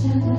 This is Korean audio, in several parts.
Shall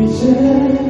一切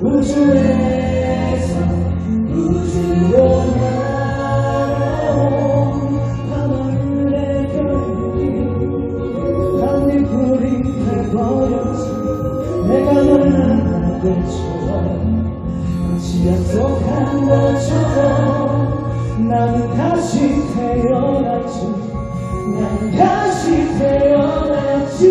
우주에서 우주로 날아온 하늘의 별이 한입불이 돼버렸지 내가 널 만난 것처럼 같이 약속한 것처럼 나는 다시 태어났지 나는 다시 태어났지